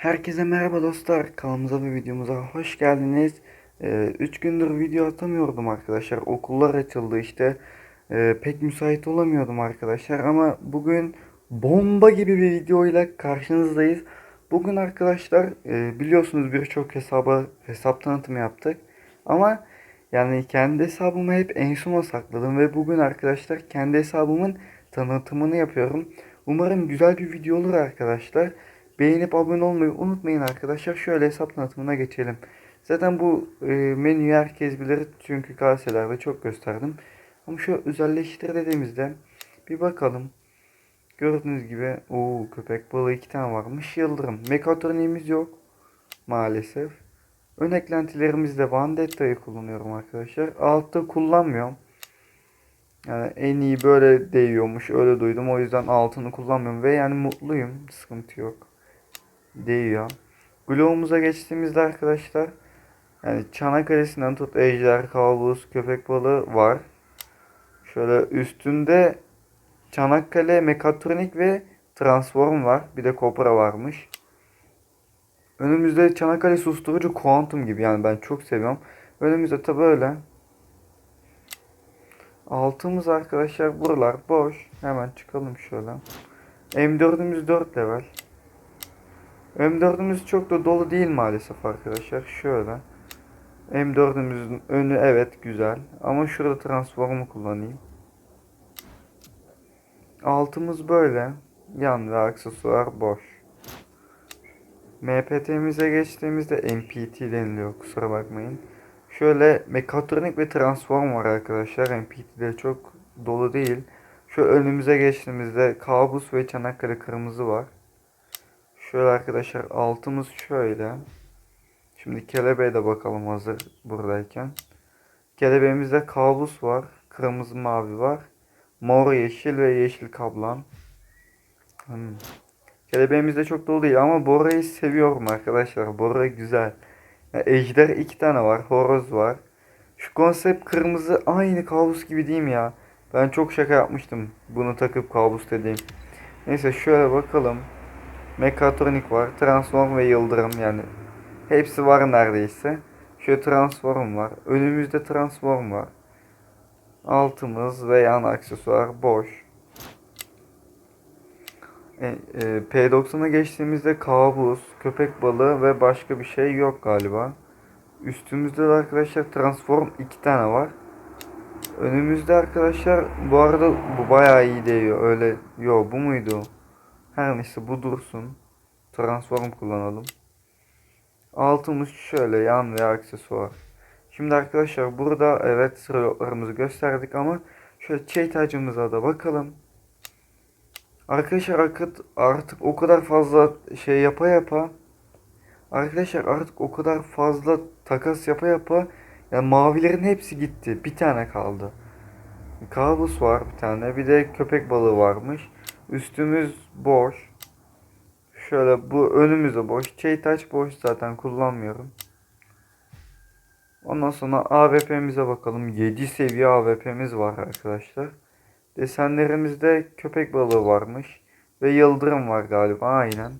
Herkese merhaba dostlar. Kanalımıza ve videomuza hoş geldiniz. 3 gündür video atamıyordum arkadaşlar. Okullar açıldı işte. Ee, pek müsait olamıyordum arkadaşlar. Ama bugün bomba gibi bir videoyla karşınızdayız. Bugün arkadaşlar e, biliyorsunuz birçok hesaba hesap tanıtımı yaptık. Ama yani kendi hesabımı hep en sona sakladım. Ve bugün arkadaşlar kendi hesabımın tanıtımını yapıyorum. Umarım güzel bir video olur arkadaşlar. Beğenip abone olmayı unutmayın arkadaşlar. Şöyle hesap tanıtımına geçelim. Zaten bu e, menüyü herkes bilir çünkü kaselerde çok gösterdim. Ama şu özelleştir dediğimizde bir bakalım. Gördüğünüz gibi o köpek balığı iki tane varmış. Yıldırım. Mekatroniğimiz yok maalesef. Ön eklentilerimizde Vandetta'yı kullanıyorum arkadaşlar. Altta kullanmıyorum. Yani en iyi böyle değiyormuş öyle duydum. O yüzden altını kullanmıyorum ve yani mutluyum. Sıkıntı yok değiyor. Gloğumuza geçtiğimizde arkadaşlar yani Çanakkale'sinden tut ejder, kabus, köpek balığı var. Şöyle üstünde Çanakkale mekatronik ve transform var. Bir de Cobra varmış. Önümüzde Çanakkale susturucu kuantum gibi yani ben çok seviyorum. Önümüzde tabi öyle. Altımız arkadaşlar buralar boş. Hemen çıkalım şöyle. M4'ümüz 4 level. M4'ümüz çok da dolu değil maalesef arkadaşlar. Şöyle. M4'ümüzün önü evet güzel. Ama şurada transformu kullanayım. Altımız böyle. Yan ve aksesuar boş. MPT'mize geçtiğimizde MPT deniliyor kusura bakmayın. Şöyle mekatronik ve transform var arkadaşlar. MPT'de çok dolu değil. Şu önümüze geçtiğimizde kabus ve Çanakkale kırmızı var. Şöyle arkadaşlar altımız şöyle. Şimdi kelebeğe de bakalım hazır buradayken. Kelebeğimizde kabus var. Kırmızı mavi var. Mor yeşil ve yeşil kablan. Hmm. Kelebeğimizde çok dolu değil ama Bora'yı seviyorum arkadaşlar. Bora güzel. Yani ejder iki tane var. Horoz var. Şu konsept kırmızı aynı kabus gibi değil mi ya? Ben çok şaka yapmıştım. Bunu takıp kabus dediğim. Neyse şöyle bakalım. Mekatronik var. Transform ve yıldırım yani. Hepsi var neredeyse. Şöyle transform var. Önümüzde transform var. Altımız ve yan aksesuar boş. E, e, P90'a geçtiğimizde kabus, köpek balığı ve başka bir şey yok galiba. Üstümüzde de arkadaşlar transform iki tane var. Önümüzde arkadaşlar bu arada bu bayağı iyi değiyor. Öyle yo bu muydu? Her neyse bu dursun. Transform kullanalım. Altımız şöyle yan ve aksesuar. Şimdi arkadaşlar burada evet sıralarımızı gösterdik ama şöyle tacımıza da bakalım. Arkadaşlar artık, artık o kadar fazla şey yapa yapa Arkadaşlar artık o kadar fazla takas yapa yapa yani mavilerin hepsi gitti. Bir tane kaldı. Kabus var bir tane. Bir de köpek balığı varmış. Üstümüz boş. Şöyle bu önümüzde boş. Çeytaç boş zaten kullanmıyorum. Ondan sonra AWP'mize bakalım. 7 seviye AWP'miz var arkadaşlar. Desenlerimizde köpek balığı varmış. Ve yıldırım var galiba aynen.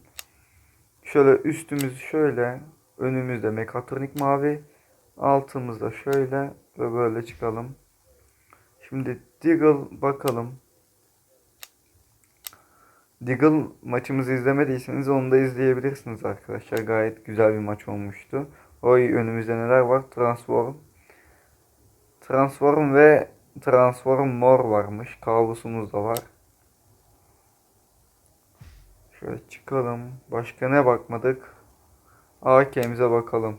Şöyle üstümüz şöyle. Önümüzde mekatronik mavi. Altımızda şöyle ve böyle çıkalım. Şimdi Deagle bakalım. Deagle maçımızı izlemediyseniz onu da izleyebilirsiniz arkadaşlar. Gayet güzel bir maç olmuştu. Oy önümüzde neler var? Transform. Transform ve Transform Mor varmış. Kabusumuz da var. Şöyle çıkalım. Başka ne bakmadık? AK'mize bakalım.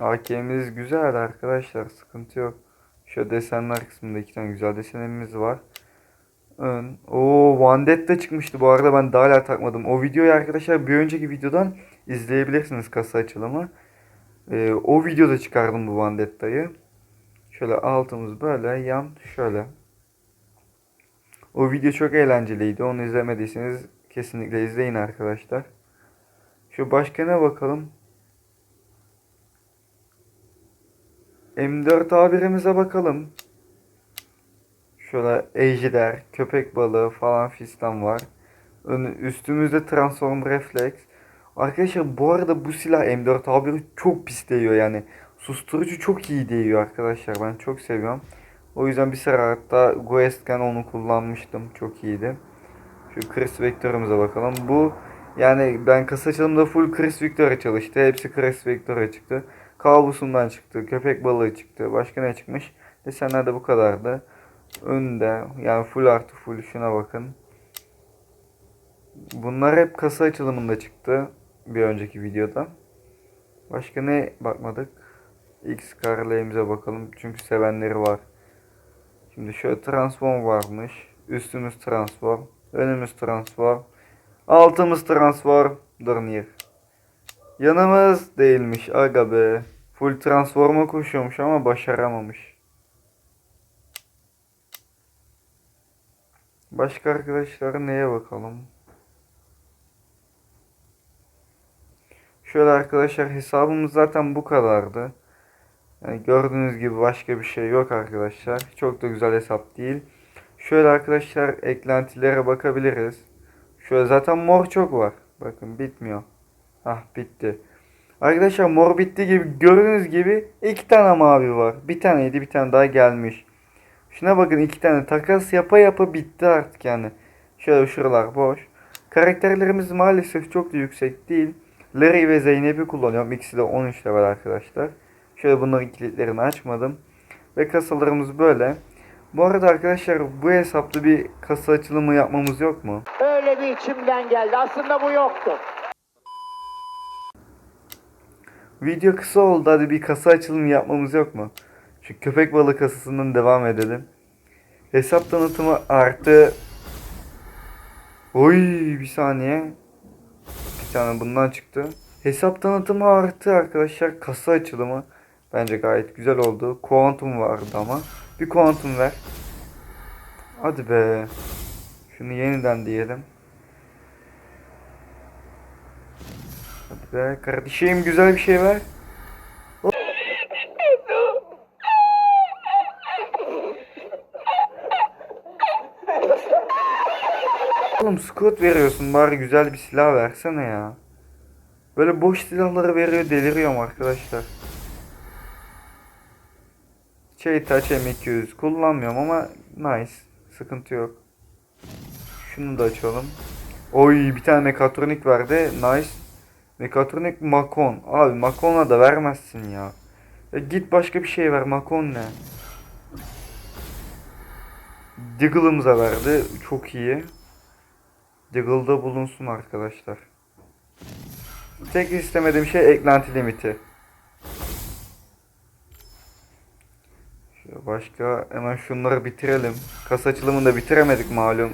AK'miz güzel arkadaşlar. Sıkıntı yok. Şu desenler kısmında iki tane güzel desenimiz var. Oo Vandetta çıkmıştı bu arada ben daha takmadım. O videoyu arkadaşlar bir önceki videodan izleyebilirsiniz kasa açılımı. Ee, o videoda çıkardım bu Vandetta'yı. Şöyle altımız böyle yan şöyle. O video çok eğlenceliydi. Onu izlemediyseniz kesinlikle izleyin arkadaşlar. Şu başka ne bakalım. M4 A1'imize bakalım. Şöyle ejder, köpek balığı falan fistan var. Ön, üstümüzde transform reflex. Arkadaşlar bu arada bu silah M4A1 çok pis değiyor yani. Susturucu çok iyi değiyor arkadaşlar. Ben çok seviyorum. O yüzden bir sıra hatta Guest'ken onu kullanmıştım. Çok iyiydi. Şu Chris Victor'ımıza bakalım. Bu yani ben kasa açılımda full Chris Victor'a çalıştı. Hepsi Chris Victor'a çıktı. Kabusundan çıktı. Köpek balığı çıktı. Başka ne çıkmış? Desenler de bu kadardı. Önde yani full artı full şuna bakın. Bunlar hep kasa açılımında çıktı. Bir önceki videoda. Başka ne bakmadık? X kareleğimize bakalım. Çünkü sevenleri var. Şimdi şöyle transform varmış. Üstümüz transform. Önümüz transform. Altımız transform. Durnier. Yanımız değilmiş. Aga be. Full transforma koşuyormuş ama başaramamış. Başka arkadaşlar neye bakalım? Şöyle arkadaşlar hesabımız zaten bu kadardı. Yani gördüğünüz gibi başka bir şey yok arkadaşlar. Çok da güzel hesap değil. Şöyle arkadaşlar eklentilere bakabiliriz. Şöyle zaten mor çok var. Bakın bitmiyor. Ah bitti. Arkadaşlar mor bitti gibi gördüğünüz gibi iki tane mavi var. Bir taneydi bir tane daha gelmiş. Şuna bakın iki tane takas yapa yapa bitti artık yani. Şöyle şuralar boş. Karakterlerimiz maalesef çok da yüksek değil. Larry ve Zeynep'i kullanıyorum. İkisi de 13 level arkadaşlar. Şöyle bunların kilitlerini açmadım. Ve kasalarımız böyle. Bu arada arkadaşlar bu hesapta bir kasa açılımı yapmamız yok mu? Öyle bir içimden geldi. Aslında bu yoktu. Video kısa oldu hadi bir kasa açılımı yapmamız yok mu? Köpek balığı kasasından devam edelim. Hesap tanıtımı artı... Oy bir saniye. Bir tane bundan çıktı. Hesap tanıtımı artı arkadaşlar kasa açılımı. Bence gayet güzel oldu. Kuantum vardı ama. Bir kuantum ver. Hadi be. Şunu yeniden diyelim. Hadi be kardeşim güzel bir şey ver. Oğlum Scott veriyorsun bari güzel bir silah versene ya. Böyle boş silahları veriyor deliriyorum arkadaşlar. Şey Touch M200 kullanmıyorum ama nice. Sıkıntı yok. Şunu da açalım. Oy bir tane mekatronik verdi. Nice. Mekatronik Makon. Abi Makon'a da vermezsin ya. ya. Git başka bir şey ver. Makon ne? Diggle'ımıza verdi. Çok iyi. Diggle'da bulunsun arkadaşlar. Tek istemediğim şey eklenti limiti. Şöyle başka hemen şunları bitirelim. Kasa açılımını da bitiremedik malum.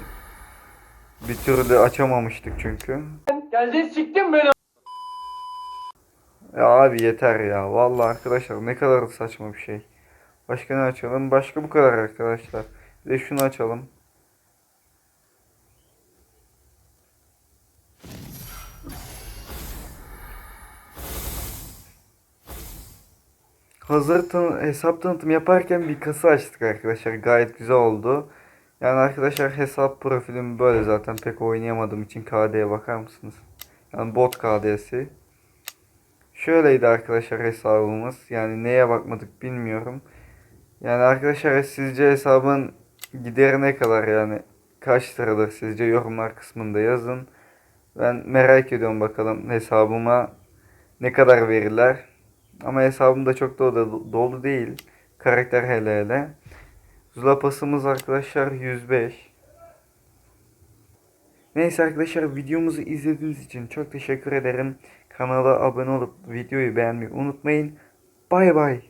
Bir türlü açamamıştık çünkü. Geldin siktin beni. Ya abi yeter ya. Vallahi arkadaşlar ne kadar saçma bir şey. Başka ne açalım? Başka bu kadar arkadaşlar. Bir de şunu açalım. Hazır tanı hesap tanıtım yaparken bir kasa açtık arkadaşlar. Gayet güzel oldu. Yani arkadaşlar hesap profilim böyle zaten pek oynayamadığım için KD'ye bakar mısınız? Yani bot KD'si. Şöyleydi arkadaşlar hesabımız. Yani neye bakmadık bilmiyorum. Yani arkadaşlar sizce hesabın gideri ne kadar yani kaç liradır sizce yorumlar kısmında yazın. Ben merak ediyorum bakalım hesabıma ne kadar verirler. Ama hesabım da çok dolu, dolu değil. Karakter hele hele. Zula pasımız arkadaşlar 105. Neyse arkadaşlar videomuzu izlediğiniz için çok teşekkür ederim. Kanala abone olup videoyu beğenmeyi unutmayın. Bay bay.